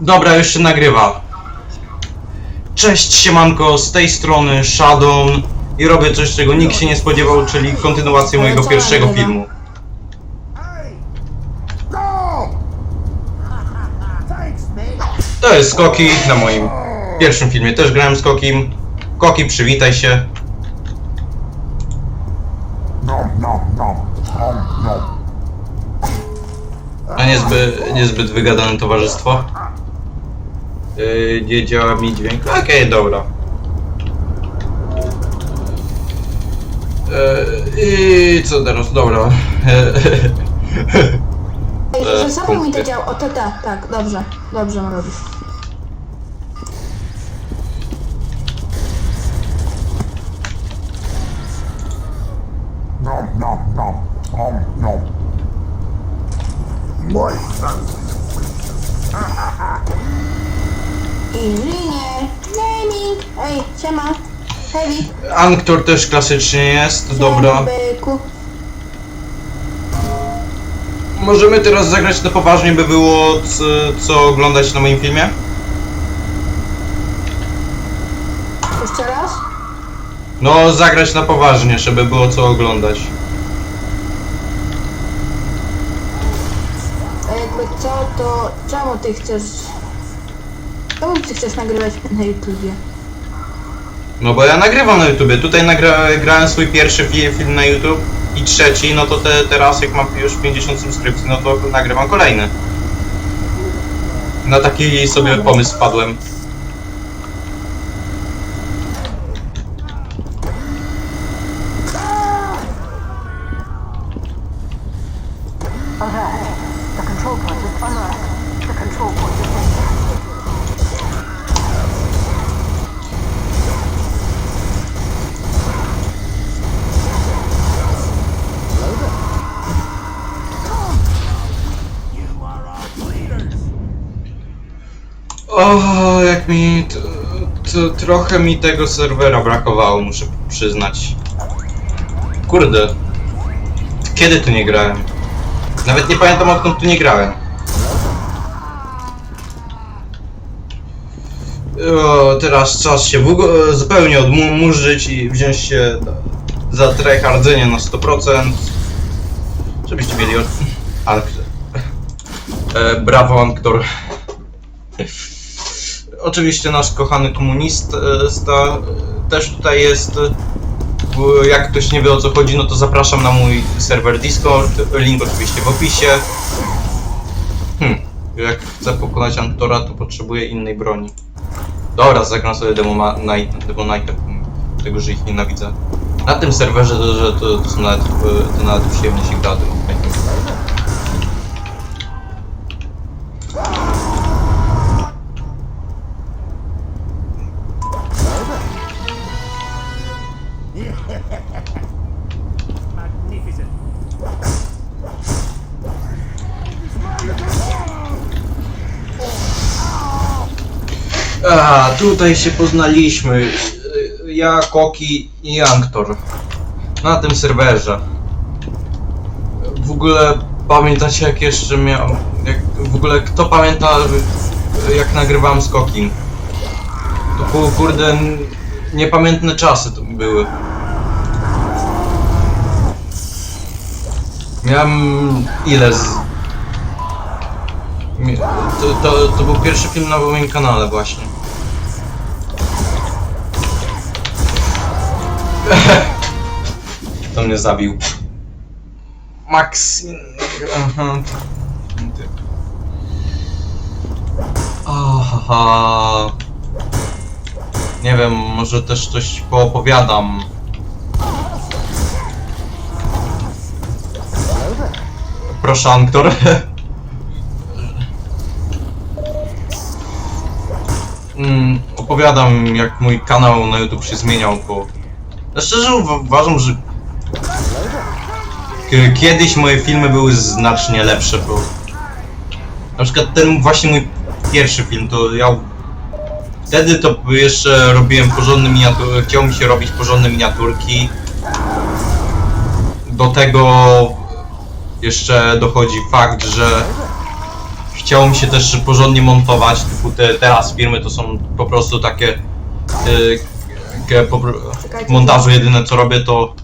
Dobra, już się nagrywa. Cześć, siemanko, z tej strony Shadow i robię coś, czego nikt się nie spodziewał, czyli kontynuację mojego pierwszego filmu. To jest Koki, na moim pierwszym filmie też grałem z Kokim. Koki, przywitaj się. A niezbyt, niezbyt wygadane towarzystwo. Yy, nie działa mi dźwięk. Okej, dobra. Yy, I co teraz? Dobra. Ej, E, zasapuj mi to dział. O, to tak, tak, dobrze. Dobrze robisz. Nom, nom, nom. Nom, nom. Mój Inżynier, gaming. Ej, siema. Heavy. Anktor też klasycznie jest, Siema, dobra. byku. Możemy teraz zagrać na poważnie, by było co, co oglądać na moim filmie? Jeszcze raz? No, zagrać na poważnie, żeby było co oglądać. A jakby co, to czemu ty chcesz... Czemu ty chcesz nagrywać na YouTubie? No bo ja nagrywam na YouTubie. Tutaj nagra, grałem swój pierwszy fi, film na YouTube i trzeci, no to te, teraz jak mam już 50 subskrypcji, no to nagrywam kolejny. Na taki sobie pomysł wpadłem. O, jak mi... To, to, trochę mi tego serwera brakowało, muszę przyznać. Kurde. Kiedy tu nie grałem? Nawet nie pamiętam odkąd tu nie grałem. O, teraz czas się zupełnie odmurzyć i wziąć się za tryhardzenie na 100%. Żebyście mieli od... Ank... E, brawo, Anktor. Oczywiście nasz kochany komunista e, też tutaj jest. Bo Jak ktoś nie wie o co chodzi, no to zapraszam na mój serwer Discord. Link oczywiście w opisie. Hmm. Jak chcę pokonać Anktora, to potrzebuję innej broni. Dobra, zagram sobie Demo Ma- Night, Demo Night, tego, że ich nienawidzę. Na tym serwerze to, że to, to, nawet, e, to nawet przyjemnie się gra. Tutaj się poznaliśmy. Ja, Koki i Anktor. Na tym serwerze. W ogóle pamiętacie jak jeszcze miałem... Jak, w ogóle kto pamięta jak nagrywałem z Kokim? To było kurde niepamiętne czasy to były. Miałem ile z... To, to, to był pierwszy film na moim kanale właśnie. To mnie zabił. Max. Aha. Aha. Nie wiem, może też coś poopowiadam. Proszę, Anktor. Mm, opowiadam, jak mój kanał na YouTube się zmieniał, bo ja szczerze uwa- uważam, że kiedyś moje filmy były znacznie lepsze, bo na przykład ten właśnie mój pierwszy film, to ja wtedy to jeszcze robiłem porządne miniatury, chciało mi się robić porządne miniaturki. Do tego jeszcze dochodzi fakt, że chciało mi się też porządnie montować, typu te teraz filmy to są po prostu takie y, Czekajcie, w montażu jedyne co robię to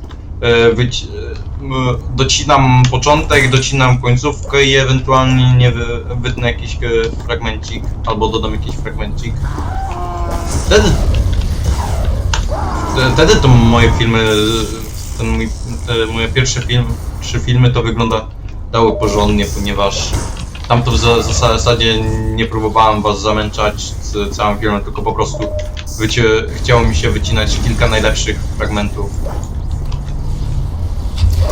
y, wyci- y, docinam początek, docinam końcówkę i ewentualnie nie wy, wytnę jakiś e, fragmencik albo dodam jakiś fragmencik. Wtedy Wtedy to moje filmy, ten mój, te moje pierwsze film, trzy filmy to wygląda dały porządnie, ponieważ tam to w za- w zasadzie nie próbowałem was zamęczać z całym filmem, tylko po prostu wycie, chciało mi się wycinać kilka najlepszych fragmentów.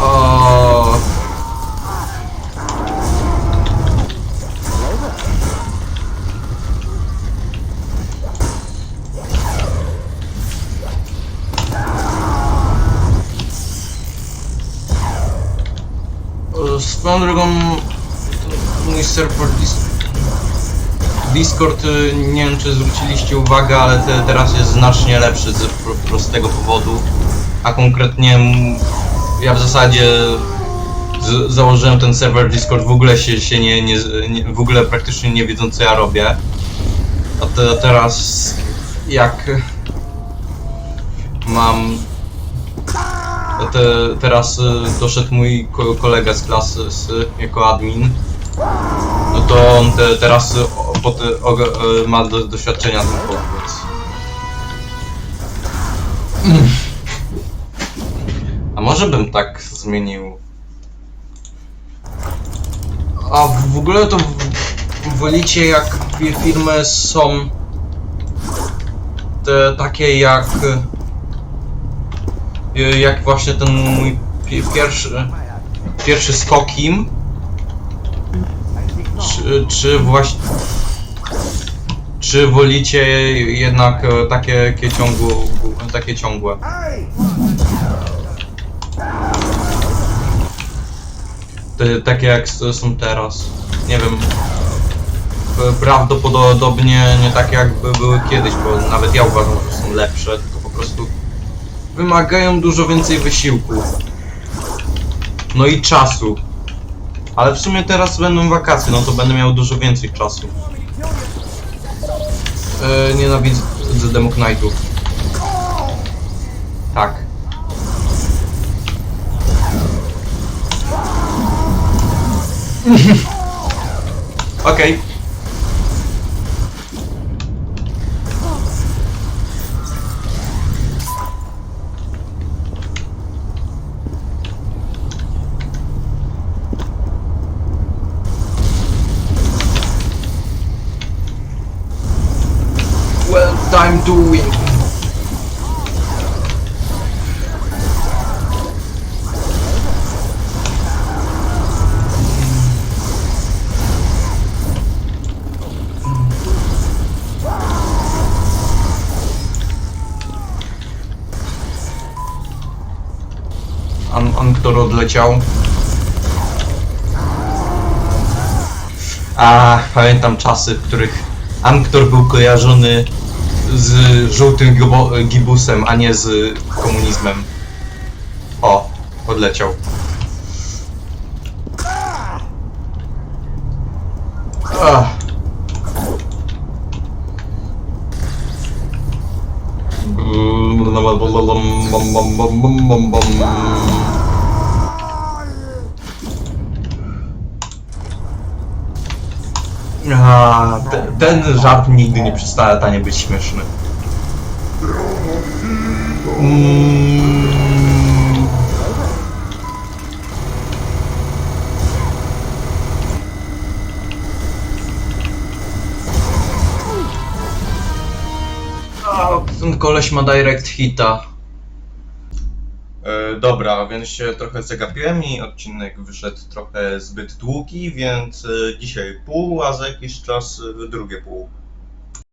O... Dis- Discord, y, nie wiem czy zwróciliście uwagę, ale te, teraz jest znacznie lepszy z pro- prostego powodu. A konkretnie ja w zasadzie z, założyłem ten serwer Discord w ogóle się, się nie, nie, nie, w ogóle praktycznie nie wiedząc co ja robię. A te, teraz jak mam te, teraz y, doszedł mój ko kolega z klasy z, jako admin. No to on te, teraz y, o, po te, o, y, ma do, doświadczenia tym więc. Mm. A może bym tak zmienił. A w ogóle to wolicie jak fi- filmy są te takie jak y, jak właśnie ten mój pi- pierwszy pierwszy skokim czy, czy właśnie czy wolicie jednak e, takie, takie, ciągłe, takie ciągłe? Te, takie jak są teraz. Nie wiem. Prawdopodobnie nie takie jakby były kiedyś, bo nawet ja uważam, że są lepsze, tylko po prostu wymagają dużo więcej wysiłku. No i czasu. Ale w sumie teraz będą wakacje, no to będę miał dużo więcej czasu. E, nienawidzę Demo Knightów. Tak. Okej. Well, to win. An Anktor odleciał. A pamiętam czasy, w których Anktor był kojarzony z żółtym gibusem, a nie z komunizmem. O, odleciał. Ach. A, te, ten żart nigdy nie przestanie być śmieszny. Mm. A, ten koleś ma direct hita. Dobra, więc się trochę zagapiłem i odcinek wyszedł trochę zbyt długi, więc e, dzisiaj pół, a za jakiś czas e, drugie pół.